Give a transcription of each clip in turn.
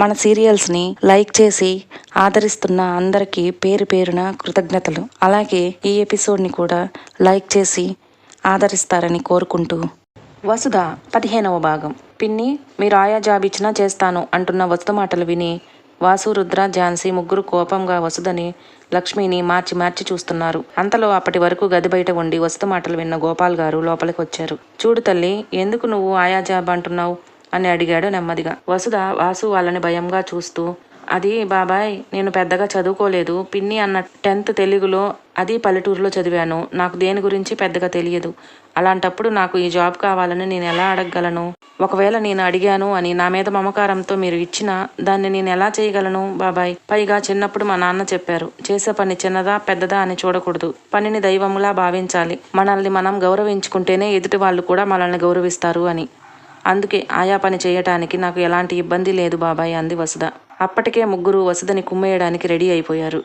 మన సీరియల్స్ని లైక్ చేసి ఆదరిస్తున్న అందరికీ పేరు పేరున కృతజ్ఞతలు. అలాగే ఈ ఎపిసోడ్ని కూడా లైక్ చేసి ఆదరిస్తారని కోరుకుంటూ. వసుధ పదిహేనవ భాగం. పిన్ని మీరు ఆయా జాబ్ ఇచ్చినా చేస్తాను అంటున్న వసుధ మాటలు విని వాసు రుద్ర ఝాన్సీ ముగ్గురు కోపంగా వసుదని లక్ష్మిని మార్చి మార్చి చూస్తున్నారు. అంతలో అప్పటి వరకు గది బయట ఉండి వసుధ మాటలు విన్న గోపాల్ గారు లోపలికి వచ్చారు చూడు తల్లి ఎందుకు నువ్వు ఆయా జాబ్ అంటున్నావు? అని అడిగాడు నెమ్మదిగా. వసుధ వాసు వాళ్ళని భయంగా చూస్తూ అది బాబాయ్ నేను పెద్దగా చదువుకోలేదు పిన్ని అన్న టెన్త్ తెలుగులో అది పల్లెటూరులో చదివాను నాకు దేని గురించి పెద్దగా తెలియదు. అలాంటప్పుడు నాకు ఈ జాబ్ కావాలని నేను ఎలా అడగగలను? ఒకవేళ నేను అడిగాను అని నా మీద మమకారంతో మీరు ఇచ్చినా దాన్ని నేను ఎలా చేయగలను బాబాయ్? పైగా చిన్నప్పుడు మా నాన్న చెప్పారు చేసే పని చిన్నదా పెద్దదా అని చూడకూడదు. పనిని దైవములా భావించాలి. మనల్ని మనం గౌరవించుకుంటేనే ఎదుటి వాళ్ళు కూడా మనల్ని గౌరవిస్తారు అని. అందుకే ఆయా పని చేయటానికి నాకు ఎలాంటి ఇబ్బంది లేదు బాబాయ్ అంది వసుధ. అప్పటికే ముగ్గురు వసుధని కుమ్మేయడానికి రెడీ అయిపోయారు.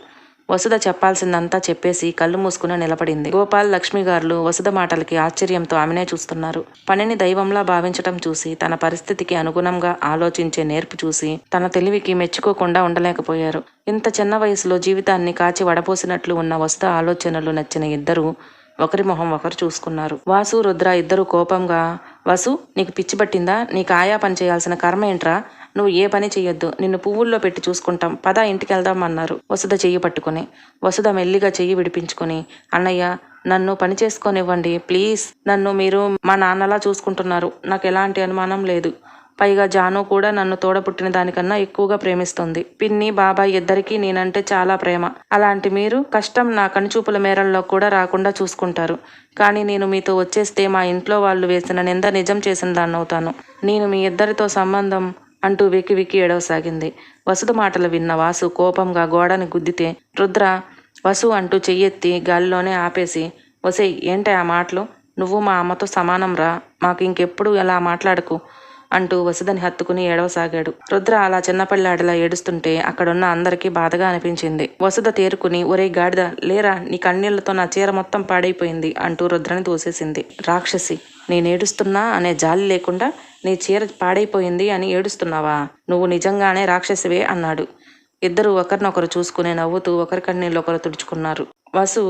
వసుధ చెప్పాల్సిందంతా చెప్పేసి కళ్ళు మూసుకుని నిలబడింది. గోపాల్ లక్ష్మి గారులు వసుధ మాటలకి ఆశ్చర్యంతో ఆమెనే చూస్తున్నారు. పనిని దైవంలా భావించటం చూసి తన పరిస్థితికి అనుగుణంగా ఆలోచించే నేర్పు చూసి తన తెలివికి మెచ్చుకోకుండా ఉండలేకపోయారు. ఇంత చిన్న వయసులో జీవితాన్ని కాచి వడపోసినట్లు ఉన్న వసుధ ఆలోచనలు నచ్చిన ఇద్దరు ఒకరి మొహం ఒకరు చూసుకున్నారు. వాసు రుద్ర ఇద్దరు కోపంగా వసు నీకు పిచ్చి పట్టిందా? నీకు ఆయా పని చేయాల్సిన కర్మ ఏంట్రా? నువ్వు ఏ పని చెయ్యొద్దు. నిన్ను పువ్వుల్లో పెట్టి చూసుకుంటాం. పదా ఇంటికి వెళ్దాం అన్నారు. వసుధ చెయ్యి పట్టుకుని. వసుధ మెల్లిగా చెయ్యి విడిపించుకుని అన్నయ్య నన్ను పని చేసుకోనివ్వండి ప్లీజ్. నన్ను మీరు మా నాన్నలా చూసుకుంటున్నారు. నాకు ఎలాంటి అనుమానం లేదు. పైగా జాను కూడా నన్ను తోడపుట్టిన దానికన్నా ఎక్కువగా ప్రేమిస్తుంది. పిన్ని బాబాయ్ ఇద్దరికీ నేనంటే చాలా ప్రేమ. అలాంటి మీరు కష్టం నా కనుచూపుల మేరల్లో కూడా రాకుండా చూసుకుంటారు. కానీ నేను మీతో వచ్చేస్తే మా ఇంట్లో వాళ్ళు వేసిన నింద నిజం చేసిన దాన్నవుతాను. నేను మీ ఇద్దరితో సంబంధం అంటూ వెకి వెకి ఏడవసాగింది. వసుదు మాటలు విన్న వాసు కోపంగా గోడని గుద్దితే రుద్ర వసు అంటూ చెయ్యెత్తి గాలిలోనే ఆపేసి వసేయ్ ఏంటి ఆ మాటలు? నువ్వు మా అమ్మతో సమానం రా. మాకు ఇంకెప్పుడు ఎలా మాట్లాడకు? అంటూ వసుధని హత్తుకుని ఏడవసాగాడు రుద్ర అలా చిన్నపిల్లాడిలా ఏడుస్తుంటే అక్కడున్న అందరికీ బాధగా అనిపించింది. వసుధ తేరుకుని ఒరే గాడిద లేరా నీ కన్నీళ్ళతో నా చీర మొత్తం పాడైపోయింది అంటూ రుద్రని దూసేసింది రాక్షసి నేనేడుస్తున్నా అనే జాలి లేకుండా నీ చీర పాడైపోయింది అని ఏడుస్తున్నావా? నువ్వు నిజంగానే రాక్షసివే అన్నాడు. ఇద్దరు ఒకరినొకరు చూసుకుని నవ్వుతూ ఒకరి కన్నీళ్ళు ఒకరు తుడుచుకున్నారు. వసు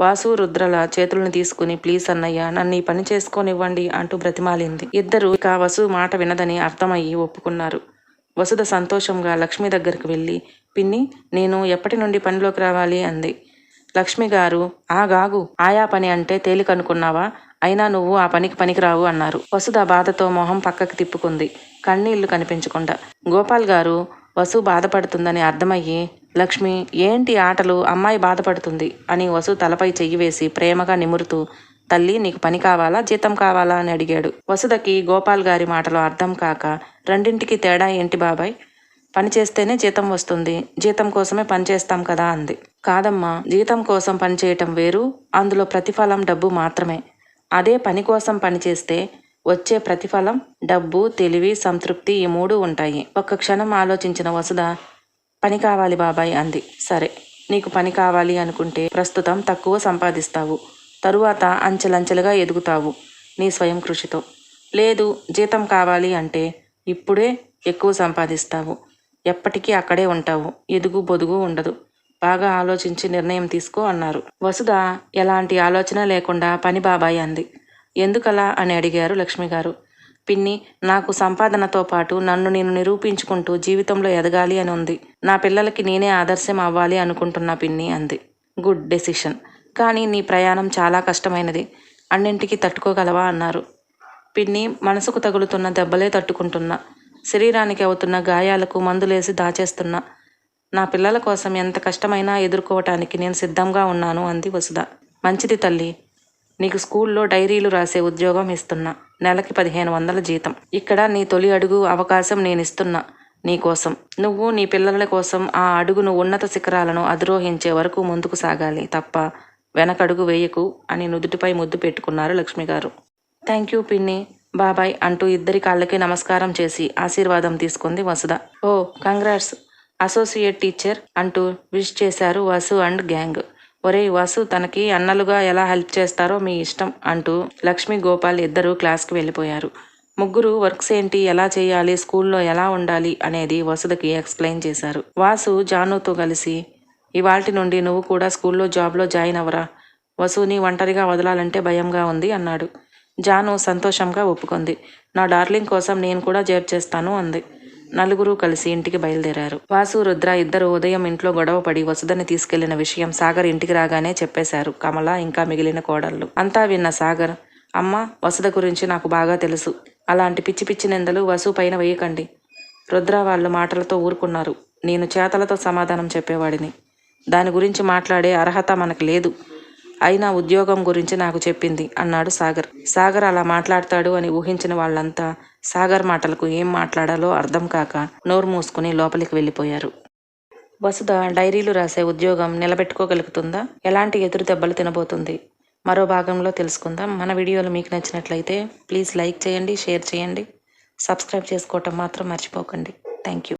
వాసు రుద్రల చేతులను తీసుకుని ప్లీజ్ అన్నయ్య నన్ను ఈ పని చేసుకోనివ్వండి అంటూ బ్రతిమాలింది. ఇద్దరు ఇక వసు మాట వినదని అర్థమయ్యి ఒప్పుకున్నారు. వసుధ సంతోషంగా లక్ష్మి దగ్గరికి వెళ్ళి పిన్ని నేను ఎప్పటి నుండి పనిలోకి రావాలి? అంది. లక్ష్మి గారు ఆగాగు ఆయా పని అంటే తేలికనుకున్నావా అయినా నువ్వు ఆ పనికి పనికిరావు అన్నారు. వసుధ బాధతో మొహం పక్కకి తిప్పుకుంది. కన్నీళ్ళు కనిపించకుండా. గోపాల్ గారు వసు బాధపడుతుందని అర్థమయ్యి లక్ష్మి ఏంటి ఆటలు? అమ్మాయి బాధపడుతుంది అని వసు తలపై చెయ్యి వేసి ప్రేమగా నిమురుతూ తల్లి నీకు పని కావాలా? జీతం కావాలా? అని అడిగాడు. వసుదకి గోపాల్ గారి మాటలు అర్థం కాక రెండింటికి తేడా ఏంటి బాబాయ్? పని చేస్తేనే జీతం వస్తుంది. జీతం కోసమే పనిచేస్తాం కదా అంది. కాదమ్మా జీతం కోసం పనిచేయటం వేరు. అందులో ప్రతిఫలం డబ్బు మాత్రమే. అదే పని కోసం పనిచేస్తే వచ్చే ప్రతిఫలం డబ్బు తెలివి సంతృప్తి ఈ మూడు ఉంటాయి. ఒక్క క్షణం ఆలోచించిన వసుధ పని కావాలి బాబాయ్ అంది. సరే నీకు పని కావాలి అనుకుంటే ప్రస్తుతం తక్కువ సంపాదిస్తావు. తరువాత అంచెలంచెలుగా ఎదుగుతావు నీ స్వయం కృషితో. లేదు జీతం కావాలి అంటే ఇప్పుడే ఎక్కువ సంపాదిస్తావు. ఎప్పటికీ అక్కడే ఉంటావు. ఎదుగు బొదుగు ఉండదు. బాగా ఆలోచించి నిర్ణయం తీసుకో అన్నారు. వసుధ ఎలాంటి ఆలోచన లేకుండా పని బాబాయ్ అంది. ఎందుకలా అని అడిగారు లక్ష్మి గారు. పిన్ని నాకు సంపాదనతో పాటు నన్ను నేను నిరూపించుకుంటూ జీవితంలో ఎదగాలి అని ఉంది. నా పిల్లలకి నేనే ఆదర్శం అవ్వాలి అనుకుంటున్నా పిన్ని అంది. Good decision. కానీ నీ ప్రయాణం చాలా కష్టమైనది. అన్నింటికి తట్టుకోగలవా అన్నారు. పిన్ని మనసుకు తగులుతున్న దెబ్బలే తట్టుకుంటున్నా. శరీరానికి అవుతున్న గాయాలకు మందులేసి దాచేస్తున్నా. నా పిల్లల కోసం ఎంత కష్టమైనా ఎదుర్కోవటానికి నేను సిద్ధంగా ఉన్నాను అంది వసుధ. మంచిది తల్లి నీకు స్కూల్లో డైరీలు రాసే ఉద్యోగం ఇస్తున్నా. నెలకి పదిహేను వందల జీతం. ఇక్కడ నీ తొలి అడుగు అవకాశం నేను ఇస్తున్నా నీకోసం నువ్వు నీ పిల్లల కోసం ఆ అడుగును ఉన్నత శిఖరాలను అధిరోహించే వరకు ముందుకు సాగాలి తప్ప వెనకడుగు వేయకు అని నుదుటిపై ముద్దు పెట్టుకున్నారు లక్ష్మి గారు థ్యాంక్ యూ పిన్ని. బాబాయ్ అంటూ ఇద్దరి కాళ్ళకి నమస్కారం చేసి ఆశీర్వాదం తీసుకుంది Vasudha. Oh congrats. Associate teacher అంటూ విష్ చేశారు వసు అండ్ గ్యాంగ్. ఒరేయ్ వాసు తనకి అన్నలుగా ఎలా హెల్ప్ చేస్తారో మీ ఇష్టం అంటూ లక్ష్మి గోపాల్ ఇద్దరూ క్లాస్కి వెళ్ళిపోయారు. ముగ్గురు వర్క్స్ ఏంటి ఎలా చేయాలి స్కూల్లో ఎలా ఉండాలి అనేది వసుదకి ఎక్స్ప్లెయిన్ చేశారు. వాసు జానుతో కలిసి ఇవాల్టి నుండి నువ్వు కూడా స్కూల్లో జాబ్లో జాయిన్ అవ్వరా? వసుని ఒంటరిగా వదలాలంటే భయంగా ఉంది అన్నాడు. జాను సంతోషంగా ఒప్పుకుంది. నా డార్లింగ్ కోసం నేను కూడా జేబ్ చేస్తాను అంది. నలుగురు కలిసి ఇంటికి బయలుదేరారు. వాసు రుద్ర ఇద్దరు ఉదయం ఇంట్లో గొడవ పడి వసుధని తీసుకెళ్ళిన విషయం సాగర్ ఇంటికి రాగానే చెప్పేశారు. కమల ఇంకా మిగిలిన కోడళ్ళు. అంతా విన్న సాగర్ అమ్మ వసుధ గురించి నాకు బాగా తెలుసు. అలాంటి పిచ్చి పిచ్చి నిందలు వసు పైన వేయకండి రుద్ర వాళ్ళు మాటలతో ఊరుకున్నారు. నేను చేతలతో సమాధానం చెప్పేవాడిని. దాని గురించి మాట్లాడే అర్హత మనకు లేదు. అయినా ఉద్యోగం గురించి నాకు చెప్పింది అన్నాడు సాగర్. సాగర్ అలా మాట్లాడతాడు అని ఊహించిన వాళ్ళంతా సాగర్ మాటలకు ఏం మాట్లాడాలో అర్థం కాక నోరు మూసుకుని లోపలికి వెళ్ళిపోయారు. వసుధ డైరీలు రాసే ఉద్యోగం నిలబెట్టుకోగలుగుతుందా? ఎలాంటి ఎదురు దెబ్బలు తినబోతుంది? మరో భాగంలో తెలుసుకుందాం. మన వీడియోలు మీకు నచ్చినట్లయితే ప్లీజ్ లైక్ చేయండి షేర్ చేయండి. సబ్స్క్రైబ్ చేసుకోవటం మాత్రం మర్చిపోకండి. Thank you